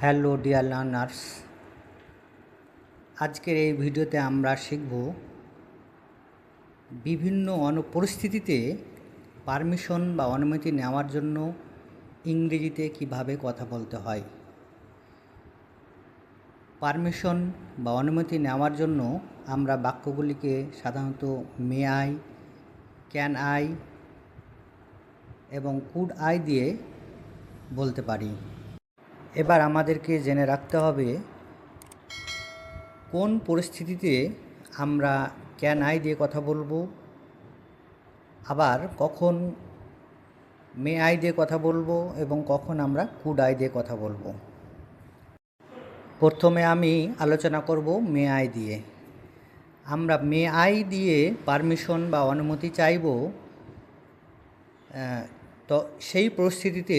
Hello dear learners. আজকের এই ভিডিওতে আমরা শিখব বিভিন্ন অনু, পরিস্থিতিতে পারমিশন বা অনুমতি নেওয়ার জন্য ইংরেজিতে কীভাবে কথা বলতে হয়। পারমিশন বা অনুমতি নেওয়ার জন্য আমরা বাক্যগুলিকে সাধারণত মে আই, ক্যান আই এবং কুড আই দিয়ে বলতে পারি। এবার আমাদেরকে জেনে রাখতে হবে কোন পরিস্থিতিতে আমরা ক্যান আই দিয়ে কথা বলব, আবার কখন মে আই দিয়ে কথা বলব এবং কখন আমরা কুড আই দিয়ে কথা বলব। প্রথমে আমি আলোচনা করব মে আই দিয়ে। আমরা মে আই দিয়ে পারমিশন বা অনুমতি চাইব তো সেই পরিস্থিতিতে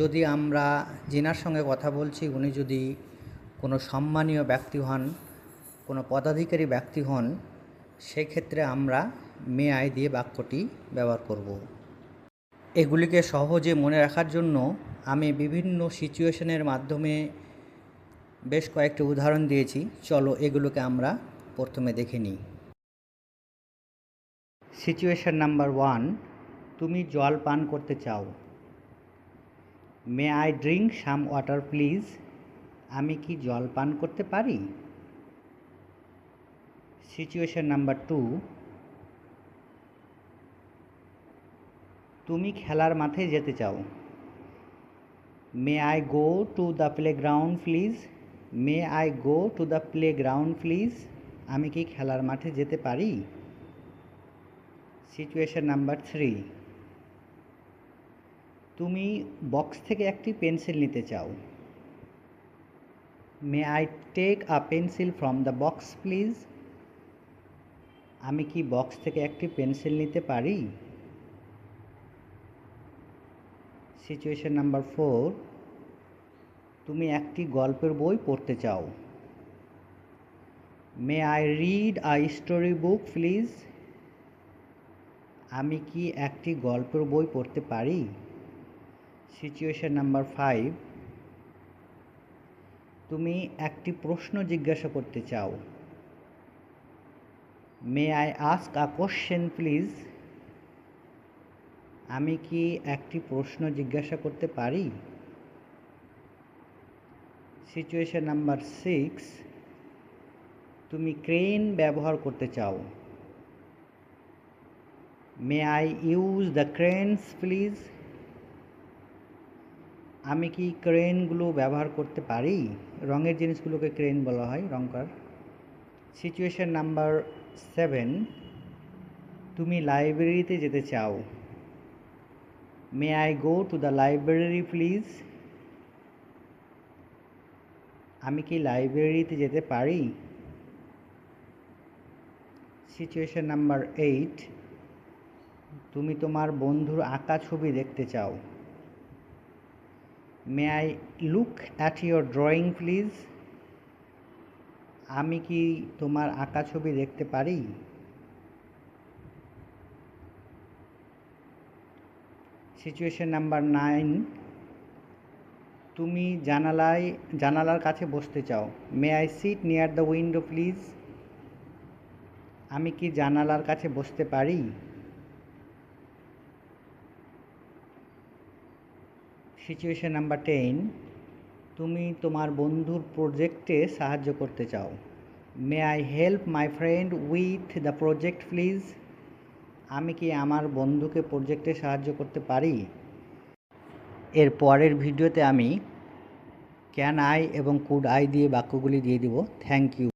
যদি আমরা যেনার সঙ্গে কথা বলছি, উনি যদি কোনো সম্মানীয় ব্যক্তি হন, কোনো পদাধিকারী ব্যক্তি হন, সেক্ষেত্রে আমরা মে আই দিয়ে বাক্যটি ব্যবহার করব। এগুলিকে সহজে মনে রাখার জন্য আমি বিভিন্ন সিচুয়েশনের মাধ্যমে বেশ কয়েকটি উদাহরণ দিয়েছি। চলো এগুলোকে আমরা প্রথমে দেখে নিই। সিচুয়েশন নাম্বার ওয়ান তুমি জল পান করতে চাও। May I drink some water please আমি কি জল পান করতে পারি? সিচুয়েশন নাম্বার টু তুমি খেলার মাঠে যেতে চাও। May I go to the playground please may I go to the playground please আমি কি খেলার মাঠে যেতে পারি? সিচুয়েশন নাম্বার থ্রি তুমি বক্স থেকে একটি পেন্সিল নিতে চাও। May I take a pencil from the box please আমি কি বক্স থেকে একটি পেন্সিল নিতে পারি? সিচুয়েশন নাম্বার ফোর তুমি একটি গল্পের বই পড়তে চাও। May I read a story book please আমি কি একটি গল্পের বই পড়তে পারি? সিচুয়েশন নাম্বার ফাইভ তুমি একটি প্রশ্ন জিজ্ঞাসা করতে চাও। May I ask a question please আমি কি একটি প্রশ্ন জিজ্ঞাসা করতে পারি? সিচুয়েশন নাম্বার সিক্স তুমি ক্রেন ব্যবহার করতে চাও। May I use the cranes please আমি কি ক্রেনগুলো ব্যবহার করতে পারি? রঙের জিনিসগুলোকে ক্রেন বলা হয় রঙকার সিচুয়েশন নাম্বার সেভেন, তুমি লাইব্রেরিতে যেতে চাও। May I go to the library, please? আমি কি লাইব্রেরিতে যেতে পারি? সিচুয়েশন নাম্বার এইট, তুমি তোমার বন্ধুর আঁকা ছবি দেখতে চাও। May I look at your drawing please আমি কি তোমার আঁকা ছবি দেখতে পারি? সিচুয়েশন নাম্বার নাইন তুমি জানালায়, জানালার কাছে বসতে চাও। May I sit near the window please আমি কি জানালার কাছে বসতে পারি? সিচুয়েশন নাম্বার টেন তুমি তোমার বন্ধুর প্রজেক্টে সাহায্য করতে চাও। May I help my friend with the project please আমি কি আমার বন্ধুকে প্রজেক্টে সাহায্য করতে পারি? এর পরের ভিডিওতে আমি ক্যান আই এবং কুড আই দিয়ে বাক্যগুলি দিয়ে দিব। Thank you